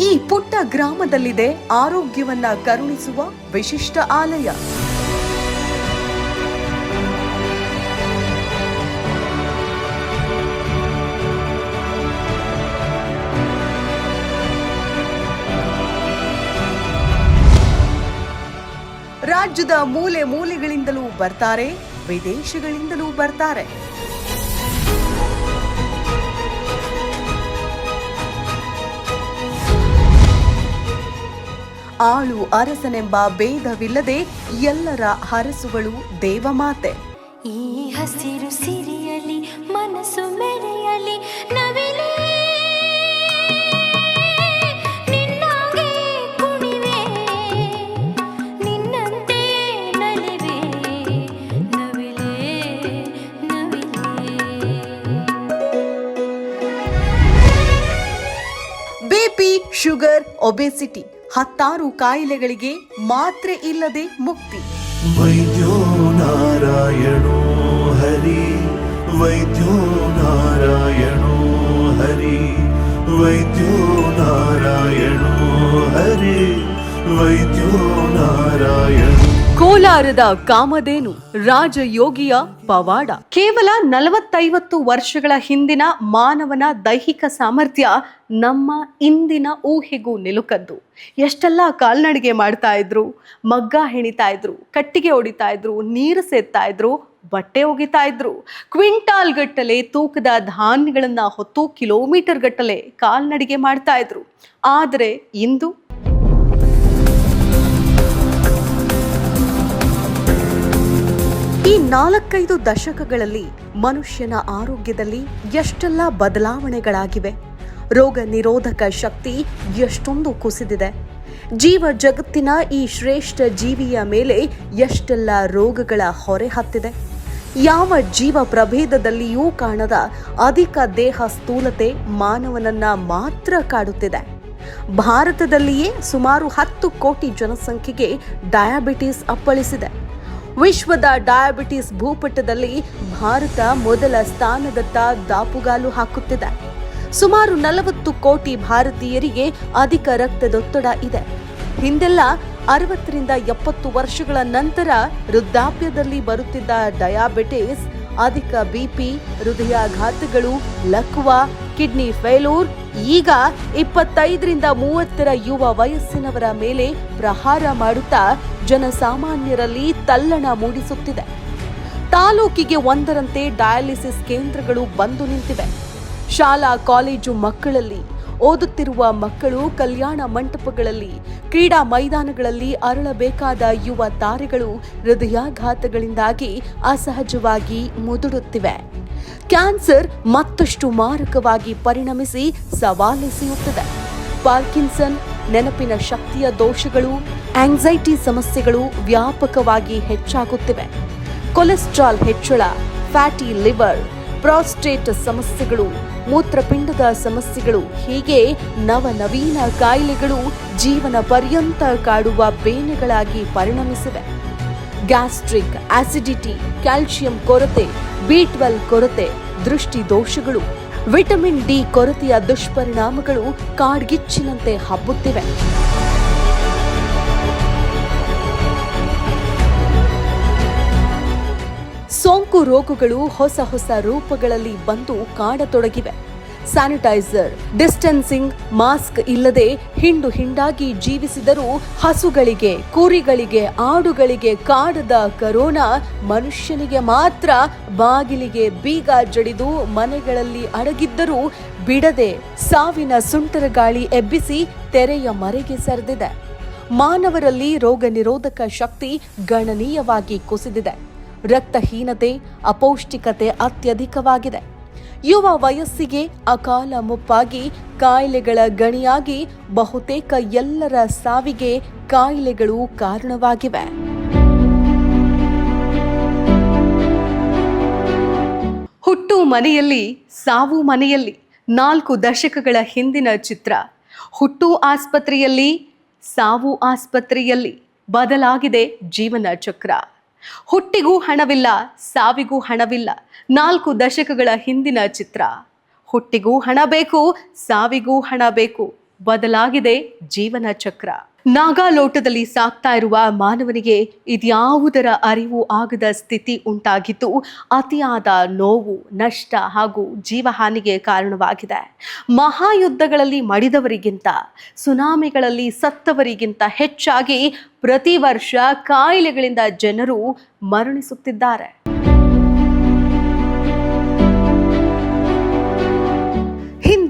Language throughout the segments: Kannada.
ಈ ಪುಟ್ಟ ಗ್ರಾಮದಲ್ಲಿದೆ ಆರೋಗ್ಯವನ್ನ ಕರುಣಿಸುವ ವಿಶಿಷ್ಟ ಆಲಯ. ರಾಜ್ಯದ ಮೂಲೆ ಮೂಲೆಗಳಿಂದಲೂ ಬರ್ತಾರೆ ವಿದೇಶಗಳಿಂದಲೂ ಬರ್ತಾರೆ. ಆಳು ಅರಸನೆಂಬ ಭೇದವಿಲ್ಲದೆ ಎಲ್ಲರ ಹರಸುಗಳು ದೇವಮಾತೆ. ಈ ಹಸಿರು ಸಿರಿಯಲಿ ಮನಸ್ಸು ಮೆರೆಯಲಿ ನವಿಲೇ. ನಿನ್ನಾಗೆ ಕುಣಿವೆ. ನಿನ್ನಂತೆ ನಲಿವೆ. ನವಿಲೇ ನವಿಲೇ. BP sugar obesity. ಹತ್ತಾರು ಕಾಯಿಲೆಗಳಿಗೆ ಮಾತ್ರ ಇಲ್ಲದೆ ಮುಕ್ತಿ. ವೈದ್ಯೋ ನಾರಾಯಣೋ ಹರಿ ವೈದ್ಯೋ ನಾರಾಯಣೋ ಹರಿ ವೈದ್ಯೋ ನಾರಾಯಣೋ ಹರಿ ವೈದ್ಯೋ ನಾರಾಯಣ ಕೋಲಾರದ ಕಾಮಧೇನು ರಾಜಯೋಗಿಯ ಪವಾಡ. ಕೇವಲ ನಲವತ್ತೈವತ್ತು ವರ್ಷಗಳ ಹಿಂದಿನ ಮಾನವನ ದೈಹಿಕ ಸಾಮರ್ಥ್ಯ ನಮ್ಮ ಇಂದಿನ ಊಹೆಗೂ ನಿಲುಕದ್ದು. ಎಷ್ಟೆಲ್ಲ ಕಾಲ್ನಡಿಗೆ ಮಾಡ್ತಾ ಇದ್ರು, ಮಗ್ಗ ಹೆಣಿತಾ ಇದ್ರು, ಕಟ್ಟಿಗೆ ಹೊಡಿತಾ ಇದ್ರು, ನೀರು ಸೇದ್ತಾ ಇದ್ರು, ಬಟ್ಟೆ ಒಗಿತಾ ಇದ್ರು. ಕ್ವಿಂಟಾಲ್ ಗಟ್ಟಲೆ ತೂಕದ ಧಾನ್ಯಗಳನ್ನ ಹೊತ್ತು ಕಿಲೋಮೀಟರ್ ಗಟ್ಟಲೆ ಕಾಲ್ನಡಿಗೆ ಮಾಡ್ತಾ ಇದ್ರು. ಆದರೆ ಇಂದು ಈ ನಾಲ್ಕೈದು ದಶಕಗಳಲ್ಲಿ ಮನುಷ್ಯನ ಆರೋಗ್ಯದಲ್ಲಿ ಎಷ್ಟೆಲ್ಲ ಬದಲಾವಣೆಗಳಾಗಿವೆ. ರೋಗ ನಿರೋಧಕ ಶಕ್ತಿ ಎಷ್ಟೊಂದು ಕುಸಿದಿದೆ. ಜೀವ ಜಗತ್ತಿನ ಈ ಶ್ರೇಷ್ಠ ಜೀವಿಯ ಮೇಲೆ ಎಷ್ಟೆಲ್ಲ ರೋಗಗಳ ಹೊರೆ ಹತ್ತಿದೆ. ಯಾವ ಜೀವ ಪ್ರಭೇದದಲ್ಲಿಯೂ ಕಾಣದ ಅಧಿಕ ದೇಹ ಸ್ಥೂಲತೆ ಮಾನವನನ್ನ ಮಾತ್ರ ಕಾಡುತ್ತಿದೆ. ಭಾರತದಲ್ಲಿಯೇ ಸುಮಾರು ಹತ್ತು ಕೋಟಿ ಜನಸಂಖ್ಯೆಗೆ ಡಯಾಬಿಟಿಸ್ ಅಪ್ಪಳಿಸಿದೆ. ವಿಶ್ವದ ಡಯಾಬಿಟಿಸ್ ಭೂಪಟದಲ್ಲಿ ಭಾರತ ಮೊದಲ ಸ್ಥಾನದತ್ತ ದಾಪುಗಾಲು ಹಾಕುತ್ತಿದೆ. ಸುಮಾರು ನಲವತ್ತು ಕೋಟಿ ಭಾರತೀಯರಿಗೆ ಅಧಿಕ ರಕ್ತದೊತ್ತಡ ಇದೆ. ಹಿಂದೆಲ್ಲ ಅರವತ್ತರಿಂದ ಎಪ್ಪತ್ತು ವರ್ಷಗಳ ನಂತರ ವೃದ್ಧಾಪ್ಯದಲ್ಲಿ ಬರುತ್ತಿದ್ದ ಡಯಾಬಿಟಿಸ್, ಅಧಿಕ ಬಿಪಿ ಹೃದಯಾಘಾತಗಳು, ಲಕ್ವ ಕಿಡ್ನಿ ಫೇಲೂರ್ ಈಗ ಇಪ್ಪತ್ತೈದರಿಂದ ಮೂವತ್ತರ ಯುವ ವಯಸ್ಸಿನವರ ಮೇಲೆ ಪ್ರಹಾರ ಮಾಡುತ್ತಾ ಜನಸಾಮಾನ್ಯರಲ್ಲಿ ತಲ್ಲಣ ಮೂಡಿಸುತ್ತಿದೆ. ತಾಲೂಕಿಗೆ ಒಂದರಂತೆ ಡಯಾಲಿಸಿಸ್ ಕೇಂದ್ರಗಳು ಬಂದು ನಿಂತಿವೆ. ಶಾಲಾ, ಕಾಲೇಜು ಮಕ್ಕಳಲ್ಲಿ ಓದುತ್ತಿರುವ ಮಕ್ಕಳು ಕಲ್ಯಾಣ ಮಂಟಪಗಳಲ್ಲಿ, ಕ್ರೀಡಾ ಮೈದಾನಗಳಲ್ಲಿ ಅರಳಬೇಕಾದ ಯುವ ತಾರೆಗಳು ಹೃದಯಾಘಾತಗಳಿಂದಾಗಿ ಅಸಹಜವಾಗಿ ಮುದುಡುತ್ತಿವೆ. ಕ್ಯಾನ್ಸರ್ ಮತ್ತಷ್ಟು ಮಾರಕವಾಗಿ ಪರಿಣಮಿಸಿ ಸವಾಲೆಸೆಯುತ್ತದೆ ಪಾರ್ಕಿನ್ಸನ್ ನೆನಪಿನ ಶಕ್ತಿಯ ದೋಷಗಳು ಆಂಗ್ಸೈಟಿ ಸಮಸ್ಯೆಗಳು ವ್ಯಾಪಕವಾಗಿ ಹೆಚ್ಚಾಗುತ್ತಿವೆ. ಕೊಲೆಸ್ಟ್ರಾಲ್ ಹೆಚ್ಚಳ ಫ್ಯಾಟಿ ಲಿವರ್ ಪ್ರಾಸ್ಟೇಟ್ ಸಮಸ್ಯೆಗಳು ಮೂತ್ರಪಿಂಡದ ಸಮಸ್ಯೆಗಳು, ಹೀಗೆ ನವನವೀನ ಕಾಯಿಲೆಗಳು ಜೀವನ ಪರ್ಯಂತ ಕಾಡುವ ಬೇನೆಗಳಾಗಿ ಪರಿಣಮಿಸಿವೆ. ಗ್ಯಾಸ್ಟ್ರಿಕ್ ಆಸಿಡಿಟಿ ಕ್ಯಾಲ್ಸಿಯಂ ಕೊರತೆ, ಬಿ ಟ್ವೆಲ್ ಕೊರತೆ ದೃಷ್ಟಿ ದೋಷಗಳು ವಿಟಮಿನ್ ಡಿ ಕೊರತೆಯ ದುಷ್ಪರಿಣಾಮಗಳು ಕಾಡ್ಗಿಚ್ಚಿನಂತೆ ಹಬ್ಬುತ್ತಿವೆ. ಸೋಂಕು ರೋಗಗಳು ಹೊಸ ಹೊಸ ರೂಪಗಳಲ್ಲಿ ಬಂದು ಕಾಡತೊಡಗಿವೆ ಸ್ಯಾನಿಟೈಸರ್, ಡಿಸ್ಟೆನ್ಸಿಂಗ್, ಮಾಸ್ಕ್ ಇಲ್ಲದೆ ಹಿಂಡು ಹಿಂಡಾಗಿ ಜೀವಿಸಿದರೂ ಹಸುಗಳಿಗೆ, ಕುರಿಗಳಿಗೆ, ಆಡುಗಳಿಗೆ ಕಾಡದ ಕರೋನಾ ಮನುಷ್ಯನಿಗೆ ಮಾತ್ರ ಬಾಗಿಲಿಗೆ ಬೀಗ ಜಡಿದು ಮನೆಗಳಲ್ಲಿ ಅಡಗಿದ್ದರೂ ಬಿಡದೆ ಸಾವಿನ ಸುಂಟರ ಗಾಳಿ ಎಬ್ಬಿಸಿ ತೆರೆಯ ಮರೆಗೆ ಸರಿದಿದೆ. ಮಾನವರಲ್ಲಿ ರೋಗ ನಿರೋಧಕ ಶಕ್ತಿ ಗಣನೀಯವಾಗಿ ಕುಸಿದಿದೆ. ರಕ್ತಹೀನತೆ, ಅಪೌಷ್ಟಿಕತೆ ಅತ್ಯಧಿಕವಾಗಿದೆ. ಯುವ ವಯಸ್ಸಿಗೆ ಅಕಾಲ ಮುಪ್ಪಾಗಿ ಕಾಯಿಲೆಗಳ ಗಣಿಯಾಗಿ ಬಹುತೇಕ ಎಲ್ಲರ ಸಾವಿಗೆ ಕಾಯಿಲೆಗಳು ಕಾರಣವಾಗಿವೆ. ಹುಟ್ಟು ಮನೆಯಲ್ಲಿ, ಸಾವು ಮನೆಯಲ್ಲಿ, ನಾಲ್ಕು ದಶಕಗಳ ಹಿಂದಿನ ಚಿತ್ರ. ಹುಟ್ಟು ಆಸ್ಪತ್ರೆಯಲ್ಲಿ, ಸಾವು ಆಸ್ಪತ್ರೆಯಲ್ಲಿ ಬದಲಾಗಿದೆ ಜೀವನ ಚಕ್ರ. ಹುಟ್ಟಿಗೂ ಹಣವಿಲ್ಲ ಸಾವಿಗೂ ಹಣವಿಲ್ಲ. ನಾಲ್ಕು ದಶಕಗಳ ಹಿಂದಿನ ಚಿತ್ರ. ಹುಟ್ಟಿಗೂ ಹಣ ಬೇಕು ಸಾವಿಗೂ ಹಣ ಬೇಕು. ಬದಲಾಗಿದೆ ಜೀವನ ಚಕ್ರ. ನಾಗಾಲೋಟದಲ್ಲಿ ಸಾಕ್ತಾ ಇರುವ ಮಾನವನಿಗೆ ಇದ್ಯಾವುದರ ಅರಿವು ಆಗದ ಸ್ಥಿತಿ ಉಂಟಾಗಿದ್ದು, ಅತಿಯಾದ ನೋವು, ನಷ್ಟ ಹಾಗೂ ಜೀವಹಾನಿಗೆ ಕಾರಣವಾಗಿದೆ. ಮಹಾಯುದ್ಧಗಳಲ್ಲಿ ಮಡಿದವರಿಗಿಂತ, ಸುನಾಮಿಗಳಲ್ಲಿ ಸತ್ತವರಿಗಿಂತ ಹೆಚ್ಚಾಗಿ ಪ್ರತಿ ವರ್ಷ ಕಾಯಿಲೆಗಳಿಂದ ಜನರು ಮರಣಿಸುತ್ತಿದ್ದಾರೆ.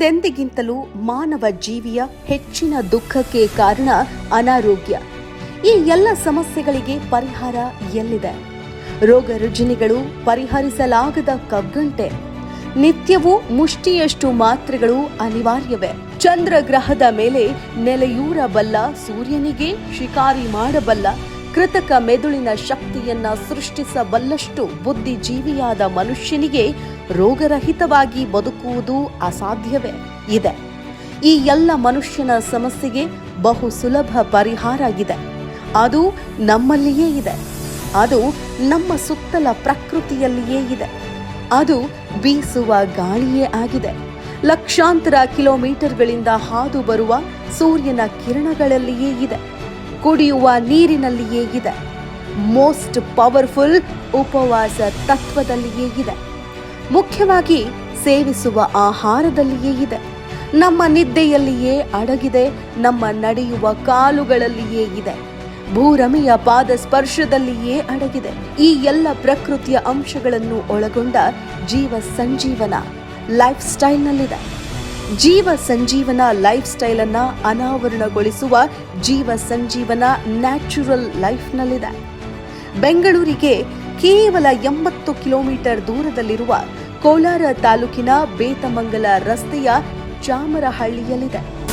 ಹಿಂದೆಂದಿಗಿಂತಲೂ ಮಾನವ ಜೀವಿಯ ಹೆಚ್ಚಿನ ದುಃಖಕ್ಕೆ ಕಾರಣ ಅನಾರೋಗ್ಯ. ಈ ಎಲ್ಲ ಸಮಸ್ಯೆಗಳಿಗೆ ಪರಿಹಾರ ಎಲ್ಲಿದೆ? ರೋಗ ರುಜಿನಿಗಳು ಪರಿಹರಿಸಲಾಗದ ಕಗ್ಗಂಟೆ. ನಿತ್ಯವೂ ಮುಷ್ಟಿಯಷ್ಟು ಮಾತ್ರೆಗಳು ಅನಿವಾರ್ಯವೇ? ಚಂದ್ರ ಗ್ರಹದ ಮೇಲೆ ನೆಲೆಯೂರಬಲ್ಲ ಸೂರ್ಯನಿಗೆ ಶಿಕಾರಿ ಮಾಡಬಲ್ಲ ಕೃತಕ ಮೆದುಳಿನ ಶಕ್ತಿಯನ್ನ ಸೃಷ್ಟಿಸಬಲ್ಲಷ್ಟು ಬುದ್ಧಿಜೀವಿಯಾದ ಮನುಷ್ಯನಿಗೆ ರೋಗರಹಿತವಾಗಿ ಬದುಕುವುದು ಅಸಾಧ್ಯವೇ? ಇದೆ. ಈ ಎಲ್ಲ ಮನುಷ್ಯನ ಸಮಸ್ಯೆಗೆ ಬಹು ಸುಲಭ ಪರಿಹಾರ ಇದೆ. ಅದು ನಮ್ಮಲ್ಲಿಯೇ ಇದೆ. ಅದು ನಮ್ಮ ಸುತ್ತಲ ಪ್ರಕೃತಿಯಲ್ಲಿಯೇ ಇದೆ. ಅದು ಬೀಸುವ ಗಾಳಿಯೇ ಆಗಿದೆ. ಲಕ್ಷಾಂತರ ಕಿಲೋಮೀಟರ್ಗಳಿಂದ ಹಾದು ಬರುವ ಸೂರ್ಯನ ಕಿರಣಗಳಲ್ಲಿಯೇ ಇದೆ. ಕುಡಿಯುವ ನೀರಿನಲ್ಲಿಯೇ ಇದೆ. ಮೋಸ್ಟ್ ಪವರ್ಫುಲ್ ಉಪವಾಸ ತತ್ವದಲ್ಲಿಯೇ ಇದೆ. ಮುಖ್ಯವಾಗಿ ಸೇವಿಸುವ ಆಹಾರದಲ್ಲಿಯೇ ಇದೆ. ನಮ್ಮ ನಿದ್ದೆಯಲ್ಲಿಯೇ ಅಡಗಿದೆ, ನಮ್ಮ ನಡೆಯುವ ಕಾಲುಗಳಲ್ಲಿಯೇ ಇದೆ. ಭೂರಮಿಯ ಪಾದ ಸ್ಪರ್ಶದಲ್ಲಿಯೇ ಅಡಗಿದೆ. ಈ ಎಲ್ಲ ಪ್ರಕೃತಿಯ ಅಂಶಗಳನ್ನು ಒಳಗೊಂಡ ಜೀವ ಸಂಜೀವನ ಲೈಫ್ ಸ್ಟೈಲ್ನಲ್ಲಿದೆ ಜೀವ ಸಂಜೀವನ ಲೈಫ್ ಸ್ಟೈಲ್ ಅನ್ನ ಅನಾವರಣಗೊಳಿಸುವ ಜೀವ ಸಂಜೀವನ ನ್ಯಾಚುರಲ್ ಲೈಫ್ನಲ್ಲಿದೆ. ಬೆಂಗಳೂರಿಗೆ ಕೇವಲ ಎಂಬತ್ತು ಕಿಲೋಮೀಟರ್ ದೂರದಲ್ಲಿರುವ ಕೋಲಾರ ತಾಲೂಕಿನ ಬೇತಮಂಗಲ ರಸ್ತೆಯ ಚಾಮರಹಳ್ಳಿಯಲ್ಲಿದೆ.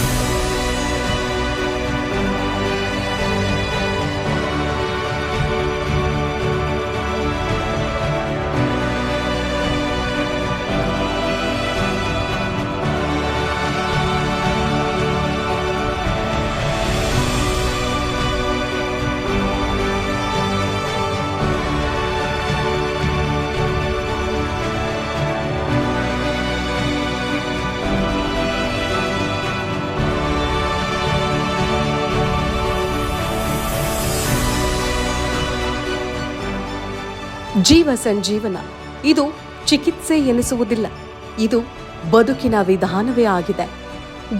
ಜೀವ ಸಂಜೀವನ. ಇದು ಚಿಕಿತ್ಸೆ ಎನಿಸುವುದಿಲ್ಲ. ಇದು ಬದುಕಿನ ವಿಧಾನವೇ ಆಗಿದೆ.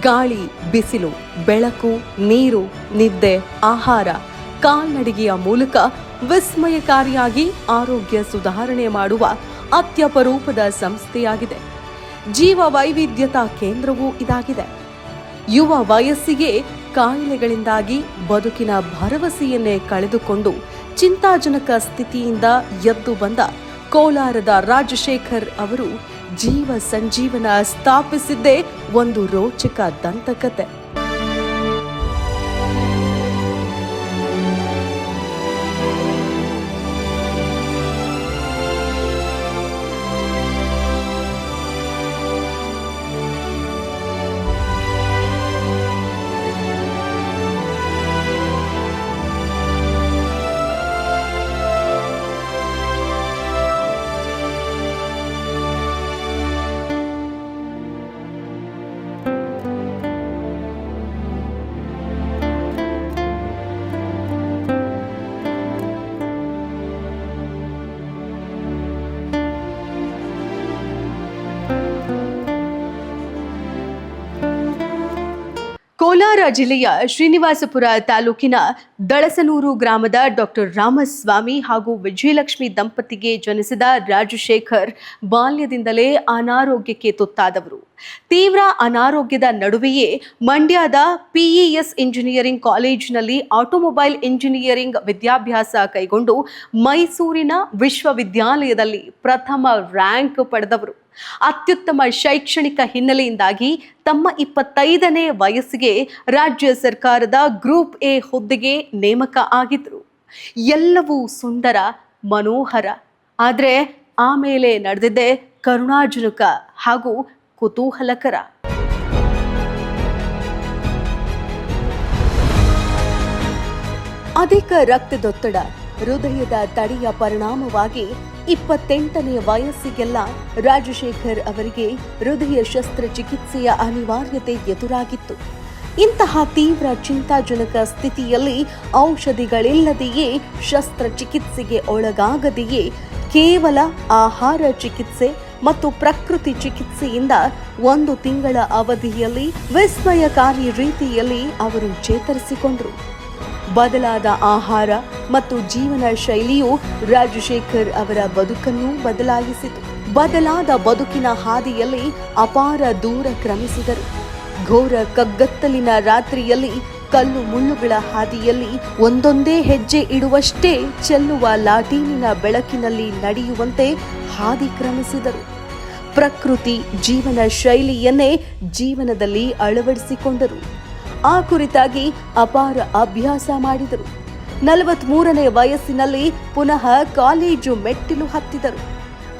ಗಾಳಿ, ಬಿಸಿಲು, ಬೆಳಕು, ನೀರು, ನಿದ್ದೆ, ಆಹಾರ, ಕಾಲ್ನಡಿಗೆಯ ಮೂಲಕ ವಿಸ್ಮಯಕಾರಿಯಾಗಿ ಆರೋಗ್ಯ ಸುಧಾರಣೆ ಮಾಡುವ ಅತ್ಯಪರೂಪದ ಸಂಸ್ಥೆಯಾಗಿದೆ. ಜೀವ ವೈವಿಧ್ಯತಾ ಕೇಂದ್ರವೂ ಇದಾಗಿದೆ. ಯುವ ವಯಸ್ಸಿಗೆ ಕಾಯಿಲೆಗಳಿಂದಾಗಿ ಬದುಕಿನ ಭರವಸೆಯನ್ನೇ ಕಳೆದುಕೊಂಡು ಚಿಂತಾಜನಕ ಸ್ಥಿತಿಯಿಂದ ಎದ್ದು ಬಂದ ಕೋಲಾರದ ರಾಜಶೇಖರ್ ಅವರು ಜೀವ ಸಂಜೀವನ ಸ್ಥಾಪಿಸಿದ್ದೇ ಒಂದು ರೋಚಕ ದಂತಕತೆ. ಕೋಲಾರ ಜಿಲ್ಲೆಯ ಶ್ರೀನಿವಾಸಪುರ ತಾಲೂಕಿನ ದಳಸನೂರು ಗ್ರಾಮದ ಡಾಕ್ಟರ್ ರಾಮಸ್ವಾಮಿ ಹಾಗೂ ವಿಜಯಲಕ್ಷ್ಮಿ ದಂಪತಿಗೆ ಜನಿಸಿದ ರಾಜಶೇಖರ್ ಬಾಲ್ಯದಿಂದಲೇ ಅನಾರೋಗ್ಯಕ್ಕೆ ತುತ್ತಾದವರು. ತೀವ್ರ ಅನಾರೋಗ್ಯದ ನಡುವೆಯೇ ಮಂಡ್ಯದ ಪಿಇಎಸ್ ಇಂಜಿನಿಯರಿಂಗ್ ಕಾಲೇಜಿನಲ್ಲಿ ಆಟೋಮೊಬೈಲ್ ಇಂಜಿನಿಯರಿಂಗ್ ವಿದ್ಯಾಭ್ಯಾಸ ಕೈಗೊಂಡು ಮೈಸೂರಿನ ವಿಶ್ವವಿದ್ಯಾಲಯದಲ್ಲಿ ಪ್ರಥಮ ರ್ಯಾಂಕ್ ಪಡೆದವರು. ಅತ್ಯುತ್ತಮ ಶೈಕ್ಷಣಿಕ ಹಿನ್ನೆಲೆಯಿಂದಾಗಿ ತಮ್ಮ ಇಪ್ಪತ್ತೈದನೇ ವಯಸ್ಸಿಗೆ ರಾಜ್ಯ ಸರ್ಕಾರದ ಗ್ರೂಪ್ ಎ ಹುದ್ದೆಗೆ ನೇಮಕ ಆಗಿದ್ರು. ಎಲ್ಲವೂ ಸುಂದರ, ಮನೋಹರ. ಆದರೆ ಆಮೇಲೆ ನಡೆದಿದ್ದೆ ಕರುಣಾಜನಕ ಹಾಗೂ ಕುತೂಹಲಕರ. ಅಧಿಕ ರಕ್ತದೊತ್ತಡ ಹೃದಯದ ತಡೆಯ ಪರಿಣಾಮವಾಗಿ ಇಪ್ಪತ್ತೆಂಟನೇ ವಯಸ್ಸಿಗೆಲ್ಲ ರಾಜಶೇಖರ್ ಅವರಿಗೆ ಹೃದಯ ಶಸ್ತ್ರಚಿಕಿತ್ಸೆಯ ಅನಿವಾರ್ಯತೆ ಎದುರಾಗಿತ್ತು. ಇಂತಹ ತೀವ್ರ ಚಿಂತಾಜನಕ ಸ್ಥಿತಿಯಲ್ಲಿ ಔಷಧಿಗಳಿಲ್ಲದೆಯೇ ಶಸ್ತ್ರಚಿಕಿತ್ಸೆಗೆ ಒಳಗಾಗದೆಯೇ ಕೇವಲ ಆಹಾರ ಚಿಕಿತ್ಸೆ ಮತ್ತು ಪ್ರಕೃತಿ ಚಿಕಿತ್ಸೆಯಿಂದ ಒಂದು ತಿಂಗಳ ಅವಧಿಯಲ್ಲಿ ವಿಸ್ಮಯಕಾರಿ ರೀತಿಯಲ್ಲಿ ಅವರು ಚೇತರಿಸಿಕೊಂಡರು. ಬದಲಾದ ಆಹಾರ ಮತ್ತು ಜೀವನ ಶೈಲಿಯು ರಾಜಶೇಖರ್ ಅವರ ಬದುಕನ್ನು ಬದಲಾಯಿಸಿತು. ಬದಲಾದ ಬದುಕಿನ ಹಾದಿಯಲ್ಲಿ ಅಪಾರ ದೂರ ಕ್ರಮಿಸಿದರು. ಘೋರ ಕಗ್ಗತ್ತಲಿನ ರಾತ್ರಿಯಲ್ಲಿ ಕಲ್ಲು ಮುಳ್ಳುಗಳ ಹಾದಿಯಲ್ಲಿ ಒಂದೊಂದೇ ಹೆಜ್ಜೆ ಇಡುವಷ್ಟೇ ಚೆಲ್ಲುವ ಲಾಟೀನಿನ ಬೆಳಕಿನಲ್ಲಿ ನಡೆಯುವಂತೆ ಹಾದಿ ಕ್ರಮಿಸಿದರು. ಪ್ರಕೃತಿ ಜೀವನ ಶೈಲಿಯನ್ನೇ ಜೀವನದಲ್ಲಿ ಅಳವಡಿಸಿಕೊಂಡರು. ಆ ಕುರಿತಾಗಿ ಅಪಾರ ಅಭ್ಯಾಸ ಮಾಡಿದರು. ನಲವತ್ಮೂರನೇ ವಯಸ್ಸಿನಲ್ಲಿ ಪುನಃ ಕಾಲೇಜು ಮೆಟ್ಟಿಲು ಹತ್ತಿದರು.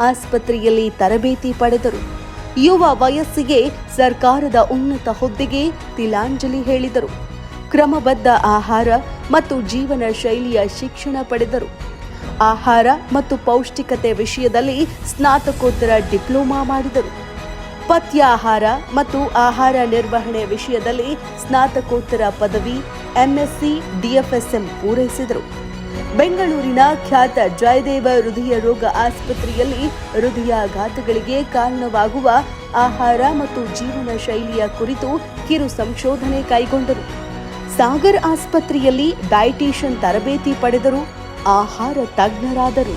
ಆಸ್ಪತ್ರೆಯಲ್ಲಿ ತರಬೇತಿ ಪಡೆದರು. ಯುವ ವಯಸ್ಸಿಗೆ ಸರ್ಕಾರದ ಉನ್ನತ ಹುದ್ದೆಗೆ ತಿಲಾಂಜಲಿ ಹೇಳಿದರು. ಕ್ರಮಬದ್ಧ ಆಹಾರ ಮತ್ತು ಜೀವನ ಶೈಲಿಯ ಶಿಕ್ಷಣ ಪಡೆದರು. ಆಹಾರ ಮತ್ತು ಪೌಷ್ಟಿಕತೆ ವಿಷಯದಲ್ಲಿ ಸ್ನಾತಕೋತ್ತರ ಡಿಪ್ಲೊಮಾ ಮಾಡಿದರು. ಪಥ್ಯಾಹಾರ ಮತ್ತು ಆಹಾರ ನಿರ್ವಹಣೆ ವಿಷಯದಲ್ಲಿ ಸ್ನಾತಕೋತ್ತರ ಪದವಿ, ಎಂಎಸ್ಸಿ, ಡಿಎಫ್ಎಸ್ಎಂ ಪೂರೈಸಿದರು. ಬೆಂಗಳೂರಿನ ಖ್ಯಾತ ಜಯದೇವ ಹೃದಯ ರೋಗ ಆಸ್ಪತ್ರೆಯಲ್ಲಿ ಹೃದಯಾಘಾತಗಳಿಗೆ ಕಾರಣವಾಗುವ ಆಹಾರ ಮತ್ತು ಜೀವನ ಶೈಲಿಯ ಕುರಿತು ಕಿರು ಸಂಶೋಧನೆ ಕೈಗೊಂಡರು. ಸಾಗರ್ ಆಸ್ಪತ್ರೆಯಲ್ಲಿ ಡಯಟಿಷಿಯನ್ ತರಬೇತಿ ಪಡೆದರು, ಆಹಾರ ತಜ್ಞರಾದರು.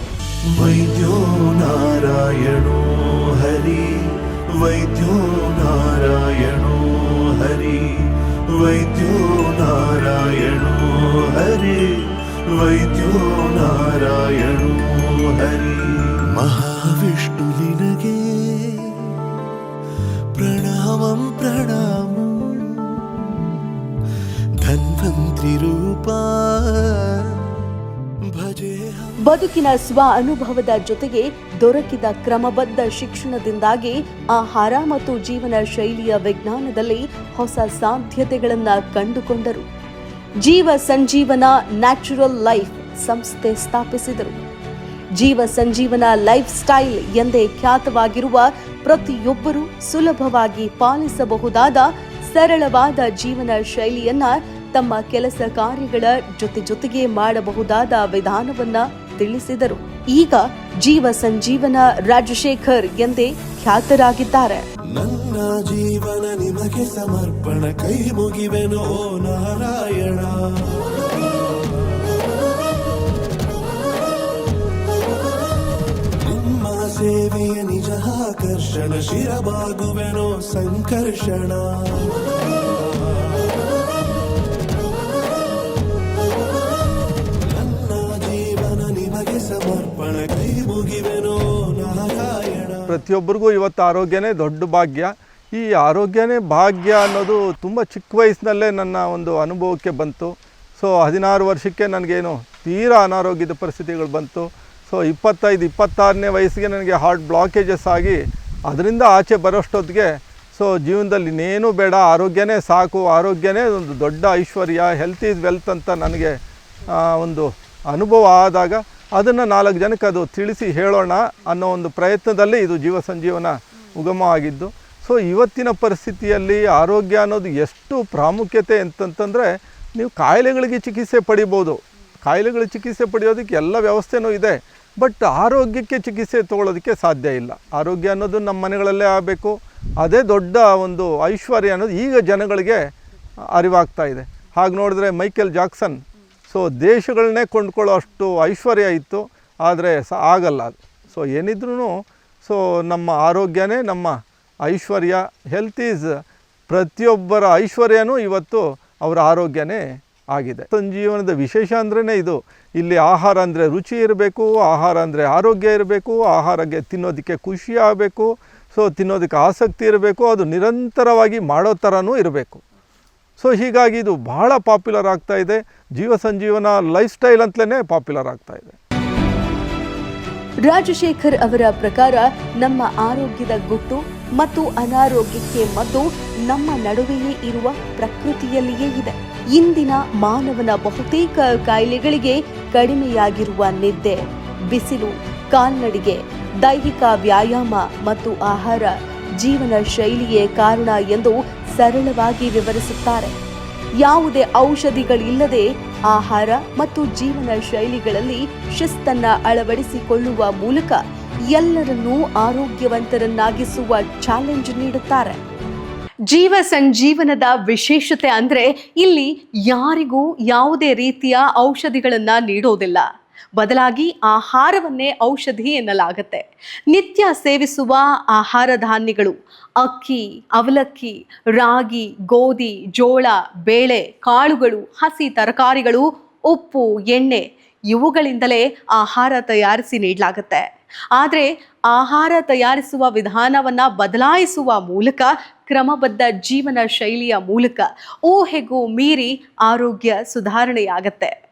വൈദ്യോ നാരായണോ ഹരി? വൈദ്യോ നാരായണോ ഹരി? വൈദ്യോ നാരായണോ ഹരി? മഹാവിഷ്ണു നിനകേ പ്രണാമം പ്രണാമം. ಬದುಕಿನ ಸ್ವ ಅನುಭವದ ಜೊತೆಗೆ ದೊರಕಿದ ಕ್ರಮಬದ್ಧ ಶಿಕ್ಷಣದಿಂದಾಗಿ ಆಹಾರ ಮತ್ತು ಜೀವನ ಶೈಲಿಯ ವಿಜ್ಞಾನದಲ್ಲಿ ಹೊಸ ಸಾಧ್ಯತೆಗಳನ್ನು ಕಂಡುಕೊಂಡರು. ಜೀವ ಸಂಜೀವನ ನ್ಯಾಚುರಲ್ ಲೈಫ್ ಸಂಸ್ಥೆ ಸ್ಥಾಪಿಸಿದರು. ಜೀವ ಸಂಜೀವನ ಲೈಫ್ ಸ್ಟೈಲ್ ಎಂದೇ ಖ್ಯಾತವಾಗಿರುವ ಪ್ರತಿಯೊಬ್ಬರೂ ಸುಲಭವಾಗಿ ಪಾಲಿಸಬಹುದಾದ ಸರಳವಾದ ಜೀವನ ಶೈಲಿಯನ್ನ ತಮ್ಮ ಕೆಲಸ ಕಾರ್ಯಗಳ ಜೊತೆ ಜೊತೆಗೆ ಮಾಡಬಹುದಾದ ವಿಧಾನವನ್ನ ತಿಳಿಸಿದರು. ಈಗ ಜೀವ ಸಂಜೀವನ ರಾಜಶೇಖರ್ ಎಂದೇ ಖ್ಯಾತರಾಗಿದ್ದಾರೆ. ನನ್ನ ಜೀವನ ನಿಮಗೆ ಸಮರ್ಪಣ, ಕೈ ಮುಗಿವೆನೋ ನಾರಾಯಣ. ನಿಮ್ಮ ಸೇವೆಯ ನಿಜ ಆಕರ್ಷಣ, ಶಿರಬಾಗುವೆನೋ ಸಂಕರ್ಷಣ. ಸಮರ್ಪಣ ಕೈ ಮುಗಿವೆನೋ ನಾರಾಯಣ ಪ್ರತಿಯೊಬ್ಬರಿಗೂ ಇವತ್ತು ಆರೋಗ್ಯನೇ ದೊಡ್ಡ ಭಾಗ್ಯ. ಈ ಆರೋಗ್ಯನೇ ಭಾಗ್ಯ ಅನ್ನೋದು ತುಂಬ ಚಿಕ್ಕ ವಯಸ್ಸಿನಲ್ಲೇ ನನ್ನ ಒಂದು ಅನುಭವಕ್ಕೆ ಬಂತು. ಸೊ, ಹದಿನಾರು ವರ್ಷಕ್ಕೆ ನನಗೇನು ತೀರಾ ಅನಾರೋಗ್ಯದ ಪರಿಸ್ಥಿತಿಗಳು ಬಂತು. ಸೊ, ಇಪ್ಪತ್ತೈದು, ಇಪ್ಪತ್ತಾರನೇ ವಯಸ್ಸಿಗೆ ನನಗೆ ಹಾರ್ಟ್ ಬ್ಲಾಕೇಜಸ್ ಆಗಿ ಅದರಿಂದ ಆಚೆ ಬರೋಷ್ಟೊತ್ತಿಗೆ, ಸೊ, ಜೀವನದಲ್ಲಿ ಇನ್ನೇನು ಬೇಡ, ಆರೋಗ್ಯನೇ ಸಾಕು, ಆರೋಗ್ಯನೇ ಒಂದು ದೊಡ್ಡ ಐಶ್ವರ್ಯ ಹೆಲ್ತ್ ಈಸ್ ವೆಲ್ತ್ ಅಂತ ನನಗೆ ಒಂದು ಅನುಭವ ಆದಾಗ ಅದನ್ನು ನಾಲ್ಕು ಜನಕ್ಕೆ ಅದು ತಿಳಿಸಿ ಹೇಳೋಣ ಅನ್ನೋ ಒಂದು ಪ್ರಯತ್ನದಲ್ಲಿ ಇದು ಜೀವ ಸಂಜೀವನ ಉಗಮ ಆಗಿದ್ದು. ಸೊ, ಇವತ್ತಿನ ಪರಿಸ್ಥಿತಿಯಲ್ಲಿ ಆರೋಗ್ಯ ಅನ್ನೋದು ಎಷ್ಟು ಪ್ರಾಮುಖ್ಯತೆ ಅಂತಂತಂದರೆ ನೀವು ಕಾಯಿಲೆಗಳಿಗೆ ಚಿಕಿತ್ಸೆ ಪಡಿಬೋದು. ಕಾಯಿಲೆಗಳ ಚಿಕಿತ್ಸೆ ಪಡೆಯೋದಕ್ಕೆ ಎಲ್ಲ ವ್ಯವಸ್ಥೆನೂ ಇದೆ. ಬಟ್ ಆರೋಗ್ಯಕ್ಕೆ ಚಿಕಿತ್ಸೆ ತೊಗೊಳೋದಕ್ಕೆ ಸಾಧ್ಯ ಇಲ್ಲ. ಆರೋಗ್ಯ ಅನ್ನೋದು ನಮ್ಮ ಮನೆಗಳಲ್ಲೇ ಆಗಬೇಕು. ಅದೇ ದೊಡ್ಡ ಒಂದು ಐಶ್ವರ್ಯ ಅನ್ನೋದು ಈಗ ಜನಗಳಿಗೆ ಅರಿವಾಗ್ತಾ ಇದೆ. ಹಾಗೆ ನೋಡಿದ್ರೆ ಮೈಕೆಲ್ ಜಾಕ್ಸನ್ ಸೊ ದೇಶಗಳನ್ನೇ ಕೊಂಡ್ಕೊಳ್ಳೋ ಅಷ್ಟು ಐಶ್ವರ್ಯ ಇತ್ತು, ಆದರೆ ಸ ಆಗಲ್ಲ ಅದು. ಸೊ ಏನಿದ್ರೂ ಸೊ ನಮ್ಮ ಆರೋಗ್ಯನೇ ನಮ್ಮ ಐಶ್ವರ್ಯ ಹೆಲ್ತ್ ಈಸ್ ಪ್ರತಿಯೊಬ್ಬರ ಐಶ್ವರ್ಯನೂ ಇವತ್ತು ಅವರ ಆರೋಗ್ಯನೇ ಆಗಿದೆ. ಸಂಜೀವನದ ವಿಶೇಷ ಅಂದ್ರೇ ಇದು. ಇಲ್ಲಿ ಆಹಾರ ಅಂದರೆ ರುಚಿ ಇರಬೇಕು, ಆಹಾರ ಅಂದರೆ ಆರೋಗ್ಯ ಇರಬೇಕು ಆಹಾರಕ್ಕೆ ತಿನ್ನೋದಕ್ಕೆ ಖುಷಿ ಆಗಬೇಕು ಸೊ ತಿನ್ನೋದಕ್ಕೆ ಆಸಕ್ತಿ ಇರಬೇಕು, ಅದು ನಿರಂತರವಾಗಿ ಮಾಡೋ ಥರನೂ ಇರಬೇಕು. ಸೊ ಹೀಗಾಗಿ ಇದು ಬಹಳ ಪಾಪ್ಯುಲರ್ ಆಗ್ತಾ ಇದೆ. ಜೀವ ಸಂಜೀವನ ಲೈಫ್ ಸ್ಟೈಲ್ ಅಂತಲೇ ಪಾಪ್ಯುಲರ್ ಆಗ್ತಾ ಇದೆ. ರಾಜಶೇಖರ್ ಅವರ ಪ್ರಕಾರ ನಮ್ಮ ಆರೋಗ್ಯದ ಗುಟ್ಟು ಮತ್ತು ಅನಾರೋಗ್ಯಕ್ಕೆ ಮತ್ತು ನಮ್ಮ ನಡುವೆಯೇ ಇರುವ ಪ್ರಕೃತಿಯಲ್ಲಿಯೇ ಇದೆ. ಇಂದಿನ ಮಾನವನ ಬಹುತೇಕ ಕಾಯಿಲೆಗಳಿಗೆ ಕಡಿಮೆಯಾಗಿರುವ ನಿದ್ದೆ, ಬಿಸಿಲು, ಕಾಲ್ನಡಿಗೆ, ದೈಹಿಕ ವ್ಯಾಯಾಮ ಮತ್ತು ಆಹಾರ ಜೀವನ ಶೈಲಿಯೇ ಕಾರಣ ಎಂದು ಸರಳವಾಗಿ ವಿವರಿಸುತ್ತಾರೆ. ಯಾವುದೇ ಔಷಧಿಗಳಿಲ್ಲದೆ ಆಹಾರ ಮತ್ತು ಜೀವನ ಶೈಲಿಗಳಲ್ಲಿ ಶಿಸ್ತನ್ನ ಅಳವಡಿಸಿಕೊಳ್ಳುವ ಮೂಲಕ ಎಲ್ಲರನ್ನೂ ಆರೋಗ್ಯವಂತರನ್ನಾಗಿಸುವ ಚಾಲೆಂಜ್ ನೀಡುತ್ತಾರೆ. ಜೀವ ಸಂಜೀವನದ ವಿಶೇಷತೆ ಅಂದ್ರೆ ಇಲ್ಲಿ ಯಾರಿಗೂ ಯಾವುದೇ ರೀತಿಯ ಔಷಧಿಗಳನ್ನು ನೀಡೋದಿಲ್ಲ. ಬದಲಾಗಿ ಆಹಾರವನ್ನೇ ಔಷಧಿ ಎನ್ನಲಾಗುತ್ತೆ. ನಿತ್ಯ ಸೇವಿಸುವ ಆಹಾರ ಧಾನ್ಯಗಳು ಅಕ್ಕಿ, ಅವಲಕ್ಕಿ, ರಾಗಿ, ಗೋಧಿ, ಜೋಳ, ಬೇಳೆ, ಕಾಳುಗಳು, ಹಸಿ ತರಕಾರಿಗಳು, ಉಪ್ಪು, ಎಣ್ಣೆ ಇವುಗಳಿಂದಲೇ ಆಹಾರ ತಯಾರಿಸಿ ನೀಡಲಾಗುತ್ತೆ. ಆದರೆ ಆಹಾರ ತಯಾರಿಸುವ ವಿಧಾನವನ್ನು ಬದಲಾಯಿಸುವ ಮೂಲಕ, ಕ್ರಮಬದ್ಧ ಜೀವನ ಶೈಲಿಯ ಮೂಲಕ ಊಹೆಗೂ ಮೀರಿ ಆರೋಗ್ಯ ಸುಧಾರಣೆಯಾಗತ್ತೆ.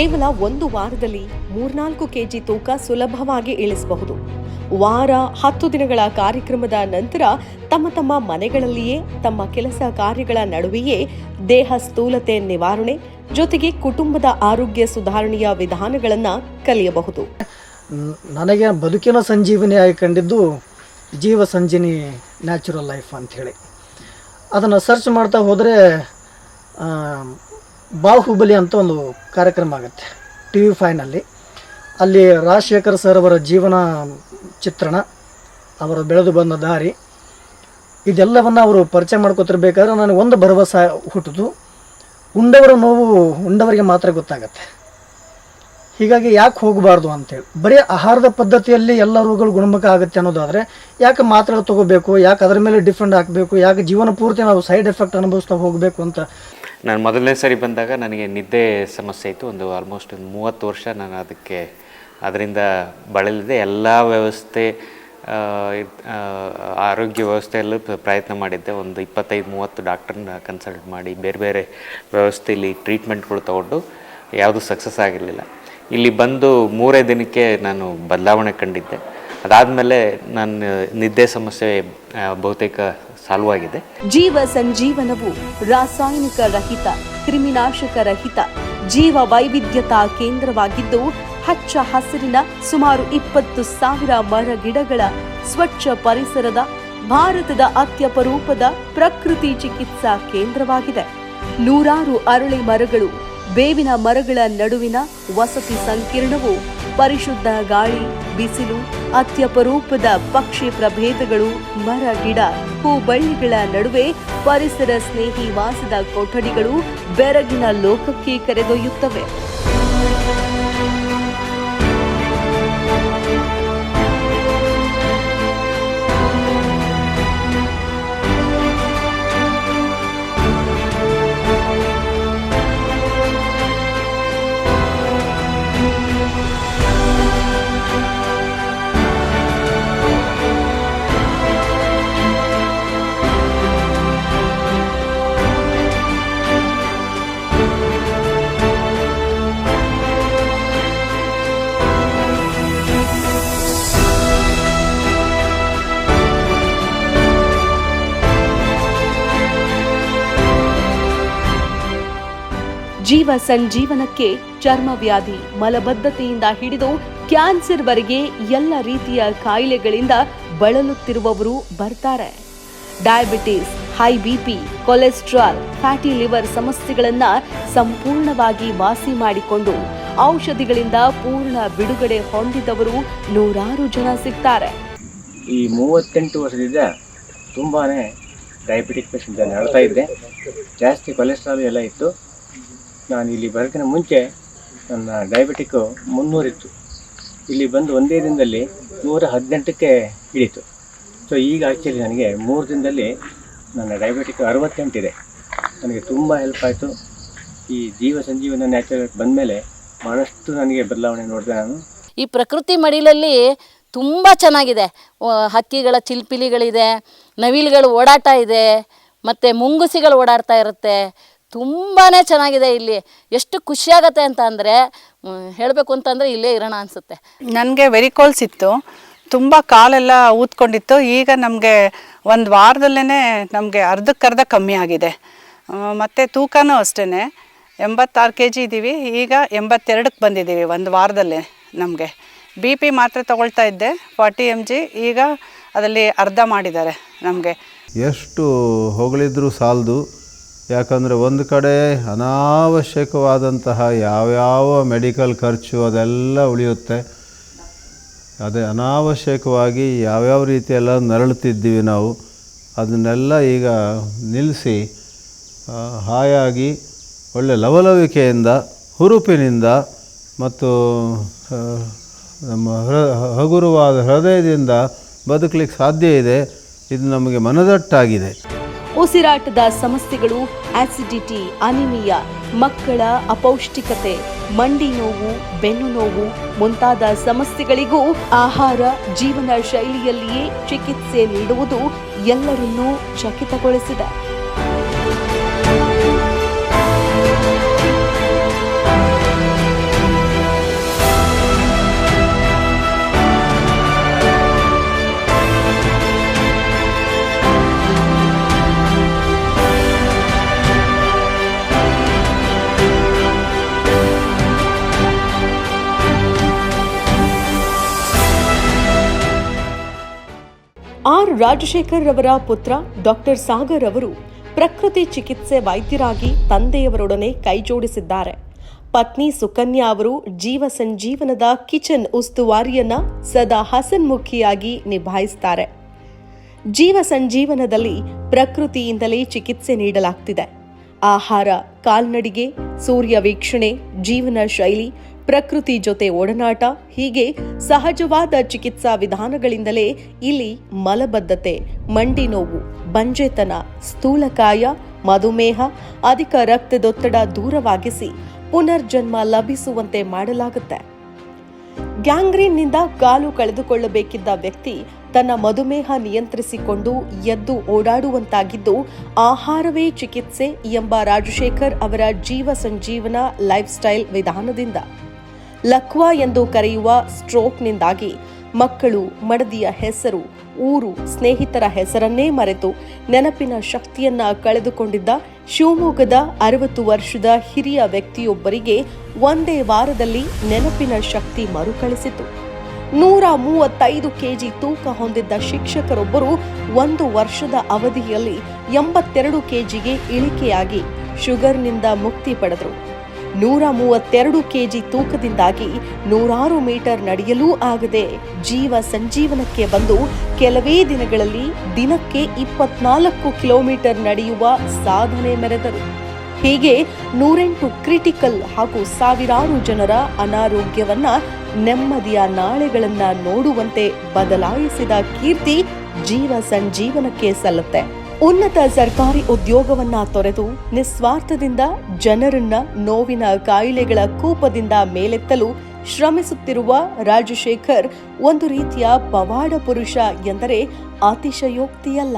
ಕೇವಲ ಒಂದು ವಾರದಲ್ಲಿ ಮೂರ್ನಾಲ್ಕು ಕೆಜಿ ತೂಕ ಸುಲಭವಾಗಿ ಇಳಿಸಬಹುದು. ವಾರ, ಹತ್ತು ದಿನಗಳ ಕಾರ್ಯಕ್ರಮದ ನಂತರ ತಮ್ಮ ತಮ್ಮ ಮನೆಗಳಲ್ಲಿಯೇ, ತಮ್ಮ ಕೆಲಸ ಕಾರ್ಯಗಳ ನಡುವೆಯೇ ದೇಹ ಸ್ಥೂಲತೆ ನಿವಾರಣೆ, ಜೊತೆಗೆ ಕುಟುಂಬದ ಆರೋಗ್ಯ ಸುಧಾರಣೆಯ ವಿಧಾನಗಳನ್ನು ಕಲಿಯಬಹುದು. ನನಗೆ ಬದುಕಿನ ಸಂಜೀವನಿಯಾಗಿ ಕಂಡಿದ್ದು ಜೀವ ಸಂಜೀನಿ ನ್ಯಾಚುರಲ್ ಲೈಫ್ ಅಂಥೇಳಿ ಅದನ್ನು ಸರ್ಚ್ ಮಾಡ್ತಾ ಹೋದರೆ ಬಾಹುಬಲಿ ಅಂತ ಒಂದು ಕಾರ್ಯಕ್ರಮ ಆಗುತ್ತೆ ಟಿ ವಿ ಫೈನಲ್ಲಿ ಅಲ್ಲಿ ರಾಜಶೇಖರ್ ಸರ್ ಅವರ ಜೀವನ ಚಿತ್ರಣ, ಅವರು ಬೆಳೆದು ಬಂದ ದಾರಿ, ಇದೆಲ್ಲವನ್ನು ಅವರು ಪರಿಚಯ ಮಾಡ್ಕೊತಿರ್ಬೇಕಾದ್ರೆ ನನಗೆ ಒಂದು ಭರವಸೆ ಹುಟ್ಟಿತು. ಉಂಡವರ ನೋವು ಉಂಡವರಿಗೆ ಮಾತ್ರ ಗೊತ್ತಾಗತ್ತೆ. ಹೀಗಾಗಿ ಯಾಕೆ ಹೋಗಬಾರ್ದು ಅಂತೇಳಿ. ಬರೀ ಆಹಾರದ ಪದ್ಧತಿಯಲ್ಲಿ ಎಲ್ಲ ರೋಗಗಳು ಗುಣಮುಖ ಆಗುತ್ತೆ ಅನ್ನೋದಾದರೆ, ಯಾಕೆ ಮಾತ್ರೆ ತಗೋಬೇಕು, ಯಾಕೆ ಅದರ ಮೇಲೆ ಡಿಫೆಂಡ್ ಹಾಕಬೇಕು, ಯಾಕೆ ಜೀವನ ಪೂರ್ತಿ ನಾವು ಸೈಡ್ ಎಫೆಕ್ಟ್ ಅನುಭವಿಸ್ತಾ ಹೋಗಬೇಕು ಅಂತ ನಾನು ಮೊದಲನೇ ಸರಿ ಬಂದಾಗ ನನಗೆ ನಿದ್ದೆ ಸಮಸ್ಯೆ ಇತ್ತು. ಒಂದು ಆಲ್ಮೋಸ್ಟ್ ಒಂದು ಮೂವತ್ತು ವರ್ಷ ನಾನು ಅದಕ್ಕೆ, ಅದರಿಂದ ಬಳಲಿದೆ. ಎಲ್ಲ ವ್ಯವಸ್ಥೆ ಆರೋಗ್ಯ ವ್ಯವಸ್ಥೆಯಲ್ಲೂ ಪ್ರ- ಪ್ರಯತ್ನ ಮಾಡಿದ್ದೆ. ಒಂದು ಇಪ್ಪತ್ತೈದು, ಮೂವತ್ತು ಡಾಕ್ಟ್ರನ್ನ ಕನ್ಸಲ್ಟ್ ಮಾಡಿ ಬೇರೆ ಬೇರೆ ವ್ಯವಸ್ಥೆಯಲ್ಲಿ ಟ್ರೀಟ್ಮೆಂಟ್ಗಳು ತೊಗೊಂಡು ಯಾವುದೂ ಸಕ್ಸಸ್ ಆಗಿರಲಿಲ್ಲ. ಇಲ್ಲಿ ಬಂದು ಮೂರೇ ದಿನಕ್ಕೆ ನಾನು ಬದಲಾವಣೆ ಕಂಡಿದ್ದೆ. ಅದಾದಮೇಲೆ ನನ್ನ ನಿದ್ದೆ ಸಮಸ್ಯೆ ಬಹುತೇಕ ಸಾಲ್ವ್ ಆಗಿದೆ ಜೀವ ಸಂಜೀವನವು ರಾಸಾಯನಿಕ ರಹಿತ, ಕ್ರಿಮಿನಾಶಕ ರಹಿತ, ಜೀವ ವೈವಿಧ್ಯತಾ ಕೇಂದ್ರವಾಗಿದ್ದು, ಹಚ್ಚ ಹಸಿರಿನ ಸುಮಾರು ಇಪ್ಪತ್ತು ಸಾವಿರ ಮರ ಗಿಡಗಳ ಸ್ವಚ್ಛ ಪರಿಸರದ ಭಾರತದ ಅತ್ಯಪರೂಪದ ಪ್ರಕೃತಿ ಚಿಕಿತ್ಸಾ ಕೇಂದ್ರವಾಗಿದೆ. ನೂರಾರು ಅರಳಿ ಮರಗಳು, ಬೇವಿನ ಮರಗಳ ನಡುವಿನ ವಸತಿ ಸಂಕೀರ್ಣವು, ಪರಿಶುದ್ಧ ಗಾಳಿ, ಬಿಸಿಲು ಅತ್ಯಪರೂಪದ ಪಕ್ಷಿ ಪ್ರಭೇದಗಳು, ಮರ, ಗಿಡ ಹೂ ಬಳ್ಳಿಗಳ ನಡುವೆ ಪರಿಸರ ಸ್ನೇಹಿ ವಾಸದ ಕೊಠಡಿಗಳು ಬೆರಗಿನ ಲೋಕಕ್ಕೆ ಕರೆದೊಯ್ಯುತ್ತವೆ. ಜೀವ ಸಂಜೀವನಕ್ಕೆ ಚರ್ಮವ್ಯಾಧಿ ಮಲಬದ್ಧತೆಯಿಂದ ಹಿಡಿದು ಕ್ಯಾನ್ಸರ್ವರೆಗೆ ಎಲ್ಲ ರೀತಿಯ ಕಾಯಿಲೆಗಳಿಂದ ಬಳಲುತ್ತಿರುವವರು ಬರ್ತಾರೆ. Diabetes, high BP cholesterol, fatty liver ಸಮಸ್ಯೆಗಳನ್ನ ಸಂಪೂರ್ಣವಾಗಿ ವಾಸಿ ಮಾಡಿಕೊಂಡು ಔಷಧಿಗಳಿಂದ ಪೂರ್ಣ ಬಿಡುಗಡೆ ಹೊಂದಿದವರು ನೂರಾರು ಜನ ಸಿಗ್ತಾರೆ. ಈ ಮೂವತ್ತೆಂಟು ವರ್ಷದಿಂದ ತುಂಬಾನೇ ಡಯಾಬಿಟಿಕ್ ಪೇಷಂಟ್ ನಡ್ತಾ ಇದ್ದೆ ಜಾಸ್ತಿ ಕೊಲೆಸ್ಟ್ರಾಲ್ ಎಲ್ಲ ಇತ್ತು. ನಾನು ಇಲ್ಲಿ ಬರೋಕ್ಕಿಂತ ಮುಂಚೆ ನನ್ನ ಡಯಾಬಿಟಿಕ್ಕು ಮುನ್ನೂರಿತ್ತು. ಇಲ್ಲಿ ಬಂದು ಒಂದೇ ದಿನದಲ್ಲಿ ನೂರ ಹದಿನೆಂಟಕ್ಕೆ ಇಳಿತು. ಸೊ ಈಗ ಆ್ಯಕ್ಚುಲಿ ನನಗೆ ಮೂರು ದಿನದಲ್ಲಿ ನನ್ನ ಡಯಾಬಿಟಿಕ್ ಅರವತ್ತೆಂಟಿದೆ ನನಗೆ ತುಂಬ ಹೆಲ್ಪ್ ಆಯಿತು. ಈ ಜೀವ ಸಂಜೀವನ ನ್ಯಾಚುರಲ್ ಬಂದ ಮೇಲೆ ಭಾಳಷ್ಟು ನನಗೆ ಬದಲಾವಣೆ ನೋಡಿದೆ ನಾನು. ಈ ಪ್ರಕೃತಿ ಮಡಿಲಲ್ಲಿ ತುಂಬ ಚೆನ್ನಾಗಿದೆ. ಹಕ್ಕಿಗಳ ಚಿಲ್ಪಿಲಿಗಳಿದೆ, ನವಿಲುಗಳು ಓಡಾಟ ಇದೆ, ಮತ್ತು ಮುಂಗುಸಿಗಳು ಓಡಾಡ್ತಾ ಇರುತ್ತೆ. ತುಂಬಾ ಚೆನ್ನಾಗಿದೆ ಇಲ್ಲಿ. ಎಷ್ಟು ಖುಷಿಯಾಗತ್ತೆ ಅಂತ ಅಂದರೆ ಹೇಳಬೇಕು ಅಂತಂದರೆ ಇಲ್ಲೇ ಇರೋಣ ಅನಿಸುತ್ತೆ. ನನಗೆ ವೆರಿಕೋಲ್ಸ್ ಇತ್ತು ತುಂಬ ಕಾಲೆಲ್ಲ ಊದ್ಕೊಂಡಿತ್ತು. ಈಗ ನಮಗೆ ಒಂದು ವಾರದಲ್ಲೇ ನಮಗೆ ಅರ್ಧಕ್ಕರ್ಧ ಕಮ್ಮಿ ಆಗಿದೆ. ಮತ್ತು ತೂಕನೂ ಅಷ್ಟೇ ಎಂಬತ್ತಾರು ಕೆ ಜಿ ಇದ್ದೀವಿ ಈಗ ಎಂಬತ್ತೆರಡಕ್ಕೆ ಬಂದಿದ್ದೀವಿ ಒಂದು ವಾರದಲ್ಲೇ ನಮಗೆ. ಬಿ ಪಿ ಮಾತ್ರೆ ತಗೊಳ್ತಾ ಇದ್ದೆ ಫಾರ್ಟಿ ಎಂ ಜಿ. ಈಗ ಅದರಲ್ಲಿ ಅರ್ಧ ಮಾಡಿದ್ದಾರೆ ನಮಗೆ. ಎಷ್ಟು ಹೊಗಳಿದ್ರೂ ಸಾಲದು. ಯಾಕಂದರೆ ಒಂದು ಕಡೆ ಅನಾವಶ್ಯಕವಾದಂತಹ ಯಾವ್ಯಾವ ಮೆಡಿಕಲ್ ಖರ್ಚು ಅದೆಲ್ಲ ಉಳಿಯುತ್ತೆ. ಅದೇ ಅನಾವಶ್ಯಕವಾಗಿ ಯಾವ್ಯಾವ ರೀತಿಯೆಲ್ಲ ನರಳುತ್ತಿದ್ದೀವಿ ನಾವು, ಅದನ್ನೆಲ್ಲ ಈಗ ನಿಲ್ಲಿಸಿ ಹಾಯಾಗಿ ಒಳ್ಳೆ ಲವಲವಿಕೆಯಿಂದ, ಹುರುಪಿನಿಂದ ಮತ್ತು ನಮ್ಮ ಹೃ- ಹಗುರವಾದ ಹೃದಯದಿಂದ ಬದುಕಲಿಕ್ಕೆ ಸಾಧ್ಯ ಇದೆ. ಇದು ನಮಗೆ ಮನದಟ್ಟಾಗಿದೆ. ಉಸಿರಾಟದ ಸಮಸ್ಯೆಗಳು ಆಸಿಡಿಟಿ ಅನಿಮಿಯಾ ಮಕ್ಕಳ ಅಪೌಷ್ಟಿಕತೆ, ಮಂಡಿ ನೋವು, ಬೆನ್ನು ನೋವು ಮುಂತಾದ ಸಮಸ್ಯೆಗಳಿಗೂ ಆಹಾರ ಜೀವನ ಶೈಲಿಯಲ್ಲಿಯೇ ಚಿಕಿತ್ಸೆ ನೀಡುವುದು ಎಲ್ಲರನ್ನೂ ಚಕಿತಗೊಳಿಸಿದೆ. ರಾಜಶೇಖರ್ ರವರ ಪುತ್ರ ಡಾಕ್ಟರ್ ಸಾಗರ್ ಅವರು ಪ್ರಕೃತಿ ಚಿಕಿತ್ಸೆ ವೈದ್ಯರಾಗಿ ತಂದೆಯವರೊಡನೆ ಕೈಜೋಡಿಸಿದ್ದಾರೆ. ಪತ್ನಿ ಸುಕನ್ಯಾ ಅವರು ಜೀವ ಸಂಜೀವನದ ಕಿಚನ್ ಉಸ್ತುವಾರಿಯನ್ನ ಸದಾ ಹಸನ್ಮುಖಿಯಾಗಿ ನಿಭಾಯಿಸುತ್ತಾರೆ ಜೀವ ಸಂಜೀವನದಲ್ಲಿ ಪ್ರಕೃತಿಯಿಂದಲೇ ಚಿಕಿತ್ಸೆ ನೀಡಲಾಗ್ತಿದೆ. ಆಹಾರ, ಕಾಲ್ನಡಿಗೆ, ಸೂರ್ಯ ವೀಕ್ಷಣೆ, ಜೀವನ ಶೈಲಿ ಪ್ರಕೃತಿ ಜೊತೆ ಒಡನಾಟ, ಹೀಗೆ ಸಹಜವಾದ ಚಿಕಿತ್ಸಾ ವಿಧಾನಗಳಿಂದಲೇ ಇಲ್ಲಿ ಮಲಬದ್ಧತೆ, ಮಂಡಿ ನೋವು, ಬಂಜೆತನ, ಸ್ಥೂಲಕಾಯ, ಮಧುಮೇಹ, ಅಧಿಕ ರಕ್ತದೊತ್ತಡ ದೂರವಾಗಿಸಿ ಪುನರ್ಜನ್ಮ ಲಭಿಸುವಂತೆ ಮಾಡಲಾಗುತ್ತೆ. ಗ್ಯಾಂಗ್ರೀನ್ನಿಂದ ಕಾಲು ಕಳೆದುಕೊಳ್ಳಬೇಕಿದ್ದ ವ್ಯಕ್ತಿ ತನ್ನ ಮಧುಮೇಹ ನಿಯಂತ್ರಿಸಿಕೊಂಡು ಎದ್ದು ಓಡಾಡುವಂತಾಗಿದ್ದು, ಆಹಾರವೇ ಚಿಕಿತ್ಸೆ ಎಂಬ ರಾಜಶೇಖರ್ ಅವರ ಜೀವ ಸಂಜೀವನ ಲೈಫ್ ಸ್ಟೈಲ್ ವಿಧಾನದಿಂದ. ಲಕ್ವಾ ಎಂದು ಕರೆಯುವ ಸ್ಟ್ರೋಕ್ನಿಂದಾಗಿ ಮಕ್ಕಳು ಮಡದಿಯ ಹೆಸರು, ಊರು, ಸ್ನೇಹಿತರ ಹೆಸರನ್ನೇ ಮರೆತು ನೆನಪಿನ ಶಕ್ತಿಯನ್ನ ಕಳೆದುಕೊಂಡಿದ್ದ ಶಿವಮೊಗ್ಗದ ಅರವತ್ತು ವರ್ಷದ ಹಿರಿಯ ವ್ಯಕ್ತಿಯೊಬ್ಬರಿಗೆ ಒಂದೇ ವಾರದಲ್ಲಿ ನೆನಪಿನ ಶಕ್ತಿ ಮರುಕಳಿಸಿತು. ನೂರ ಮೂವತ್ತೈದು ಕೆಜಿ ತೂಕ ಹೊಂದಿದ್ದ ಶಿಕ್ಷಕರೊಬ್ಬರು ಒಂದು ವರ್ಷದ ಅವಧಿಯಲ್ಲಿ ಎಂಬತ್ತೆರಡು ಕೆಜಿಗೆ ಇಳಿಕೆಯಾಗಿ ಶುಗರ್ನಿಂದ ಮುಕ್ತಿ ಪಡೆದರು. ನೂರ ಮೂವತ್ತೆರಡು ಕೆಜಿ ತೂಕದಿಂದಾಗಿ ನೂರಾರು ಮೀಟರ್ ನಡೆಯಲೂ ಆಗದೆ ಜೀವ ಸಂಜೀವನಕ್ಕೆ ಬಂದು ಕೆಲವೇ ದಿನಗಳಲ್ಲಿ ದಿನಕ್ಕೆ ಇಪ್ಪತ್ನಾಲ್ಕು ಕಿಲೋಮೀಟರ್ ನಡೆಯುವ ಸಾಧನೆ ಮೆರೆದರು. ಹೀಗೆ ನೂರೆಂಟು ಕ್ರಿಟಿಕಲ್ ಹಾಗೂ ಸಾವಿರಾರು ಜನರ ಅನಾರೋಗ್ಯವನ್ನ, ನೆಮ್ಮದಿಯ ನಾಳೆಗಳನ್ನ ನೋಡುವಂತೆ ಬದಲಾಯಿಸಿದ ಕೀರ್ತಿ ಜೀವ ಸಂಜೀವನಕ್ಕೆ ಸಲ್ಲುತ್ತೆ. ಉನ್ನತ ಸರ್ಕಾರಿ ಉದ್ಯೋಗವನ್ನ ತೊರೆದು ನಿಸ್ವಾರ್ಥದಿಂದ ಜನರನ್ನ ನೋವಿನ ಕಾಯಿಲೆಗಳ ಕೂಪದಿಂದ ಮೇಲೆತ್ತಲು ಶ್ರಮಿಸುತ್ತಿರುವ ರಾಜಶೇಖರ್ ಒಂದು ರೀತಿಯ ಪವಾಡ ಪುರುಷ ಎಂದರೆ ಅತಿಶಯೋಕ್ತಿಯಲ್ಲ.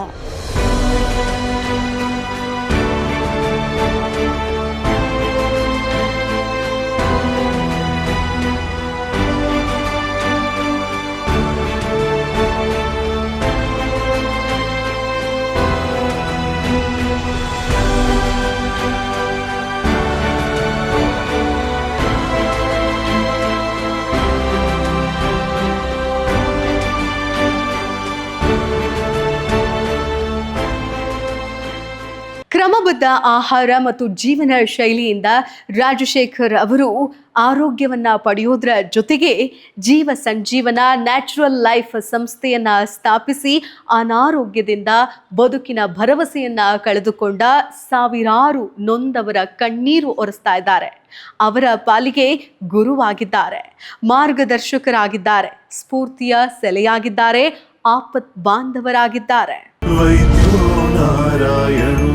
ಕ್ರಮಬದ್ಧ ಆಹಾರ ಮತ್ತು ಜೀವನ ಶೈಲಿಯಿಂದ ರಾಜಶೇಖರ್ ಅವರು ಆರೋಗ್ಯವನ್ನ ಪಡೆಯೋದ್ರ ಜೊತೆಗೆ ಜೀವ ಸಂಜೀವನ ನ್ಯಾಚುರಲ್ ಲೈಫ್ ಸಂಸ್ಥೆಯನ್ನ ಸ್ಥಾಪಿಸಿ ಅನಾರೋಗ್ಯದಿಂದ ಬದುಕಿನ ಭರವಸೆಯನ್ನ ಕಳೆದುಕೊಂಡ ಸಾವಿರಾರು ನೊಂದವರ ಕಣ್ಣೀರು ಒರೆಸ್ತಾ ಇದ್ದಾರೆ. ಅವರ ಪಾಲಿಗೆ ಗುರುವಾಗಿದ್ದಾರೆ. ಮಾರ್ಗದರ್ಶಕರಾಗಿದ್ದಾರೆ. ಸ್ಫೂರ್ತಿಯ ಸೆಲೆಯಾಗಿದ್ದಾರೆ. ಆಪತ್ ಬಾಂಧವರಾಗಿದ್ದಾರೆ. ನಾರಾಯಣೋ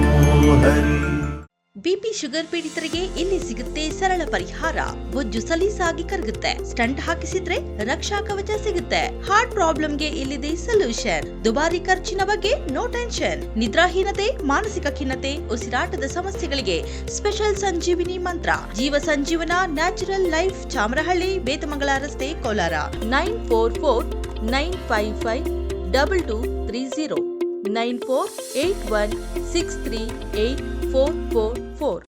ಬಿಪಿ ಶುಗರ್ ಪೀಡಿತರಿಗೆ ಇಲ್ಲಿ ಸಿಗುತ್ತೆ ಸರಳ ಪರಿಹಾರ. ಬೊಜ್ಜು ಸಲೀಸಾಗಿ ಕರಗುತ್ತೆ. ಸ್ಟಂಟ್ ಹಾಕಿಸಿದ್ರೆ ರಕ್ಷಾ ಕವಚ ಸಿಗುತ್ತೆ. ಹಾರ್ಟ್ ಪ್ರಾಬ್ಲಮ್ಗೆ ಇಲ್ಲಿದೆ ಸೊಲ್ಯೂಷನ್. ದುಬಾರಿ ಖರ್ಚಿನ ಬಗ್ಗೆ ನೋ ಟೆನ್ಷನ್. ನಿದ್ರಾಹೀನತೆ, ಮಾನಸಿಕ ಖಿನ್ನತೆ, ಉಸಿರಾಟದ ಸಮಸ್ಯೆಗಳಿಗೆ ಸ್ಪೆಷಲ್ ಸಂಜೀವಿನಿ ಮಂತ್ರ. ಜೀವ ಸಂಜೀವನ ನ್ಯಾಚುರಲ್ ಲೈಫ್, ಚಾಮರಹಳ್ಳಿ, ಬೇತಮಂಗಲ ರಸ್ತೆ, Kolar. Nine four four nine five five double two three zero nine four eight one six three eight four four four